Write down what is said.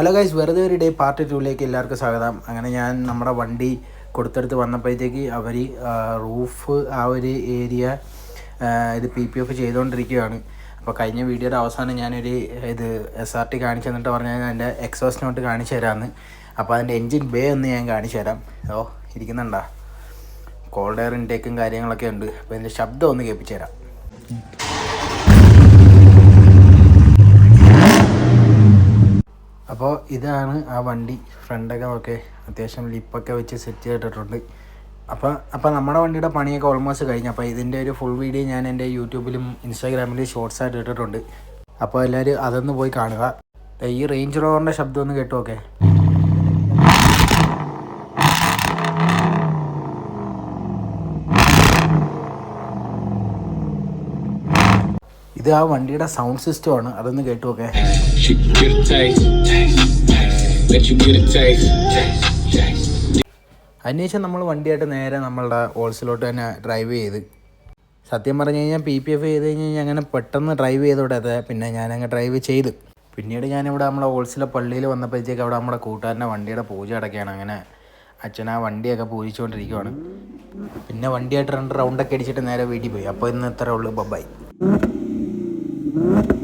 Hello guys വെറുതെ ഒരു day part ടൂവിലേക്ക് എല്ലാവർക്കും സ്വാഗതം. അങ്ങനെ ഞാൻ നമ്മുടെ വണ്ടി കൊടുത്തെടുത്ത് വന്നപ്പോഴത്തേക്ക് അവർ റൂഫ് ആ ഒരു ഏരിയ ഇത് പി പി എഫ് ചെയ്തുകൊണ്ടിരിക്കുകയാണ് അപ്പോൾ കഴിഞ്ഞ വീഡിയോയുടെ അവസാനം ഞാനൊരു ഇത് എസ് ആർ ടി കാണിച്ചു തന്നിട്ട് പറഞ്ഞാൽ എന്റെ എക്സോസ് നോട്ട് കാണിച്ചു തരാമെന്ന് അപ്പോൾ അതിന്റെ എൻജിൻ ബേ ഒന്ന് ഞാൻ കാണിച്ചു തരാം. ഓ ഇരിക്കുന്നുണ്ടാ. കോൾഡ് എയർ ഇൻടേക്കും കാര്യങ്ങളൊക്കെ ഉണ്ട്. അപ്പോൾ ഇതിന്റെ ശബ്ദം ഒന്ന് കേൾപ്പിച്ചു തരാം. അപ്പോൾ ഇതാണ് ആ വണ്ടി. ഫ്രണ്ടൊക്കെ ഒക്കെ അത്യാവശ്യം ലിപ്പൊക്കെ വെച്ച് സെറ്റ് ചെയ്തിട്ടുണ്ട് അപ്പോൾ അപ്പോൾ നമ്മുടെ വണ്ടിയുടെ പണിയൊക്കെ ഓൾമോസ്റ്റ് കഴിഞ്ഞു. അപ്പോൾ ഇതിന്റെ ഒരു ഫുൾ വീഡിയോ ഞാൻ എന്റെ യൂട്യൂബിലും ഇൻസ്റ്റാഗ്രാമിലും ഷോർട്സ് ആയിട്ട് ഇട്ടിട്ടുണ്ട്. അപ്പോൾ എല്ലാവരും അതൊന്ന് പോയി കാണുക. ഈ റേഞ്ച് റോവറിന്റെ ശബ്ദം ഒന്ന് കേട്ടു ഓക്കെ ഇത് ആ വണ്ടിയുടെ സൗണ്ട് സിസ്റ്റം ആണ്. അതൊന്ന് കേട്ടു നോക്കെ. അതിനുശേഷം നമ്മൾ വണ്ടിയായിട്ട് നേരെ നമ്മളുടെ ഹോൾസിലോട്ട് തന്നെ ഡ്രൈവ് ചെയ്ത്. സത്യം പറഞ്ഞു കഴിഞ്ഞാൽ പി പി എഫ് ചെയ്ത് കഴിഞ്ഞ് കഴിഞ്ഞാൽ അങ്ങനെ പെട്ടെന്ന് ഡ്രൈവ് ചെയ്തോട്ടെ പിന്നെ ഞാനങ്ങ് ഡ്രൈവ് ചെയ്ത്. പിന്നീട് ഞാനിവിടെ നമ്മളെ ഹോൾസിലെ പള്ളിയിൽ വന്നപ്പോഴത്തേക്ക് അവിടെ നമ്മുടെ കൂട്ടുകാരന്റെ വണ്ടിയുടെ പൂജ അടക്കുകയാണ് അങ്ങനെ അച്ഛൻ ആ വണ്ടിയൊക്കെ പൂജിച്ചുകൊണ്ടിരിക്കുവാണ്. പിന്നെ വണ്ടിയായിട്ട് രണ്ട് റൗണ്ടൊക്കെ അടിച്ചിട്ട് നേരെ വീട്ടിൽ പോയി. അപ്പോൾ ഇന്ന് ഇത്രേ ഉള്ളൂ. nada.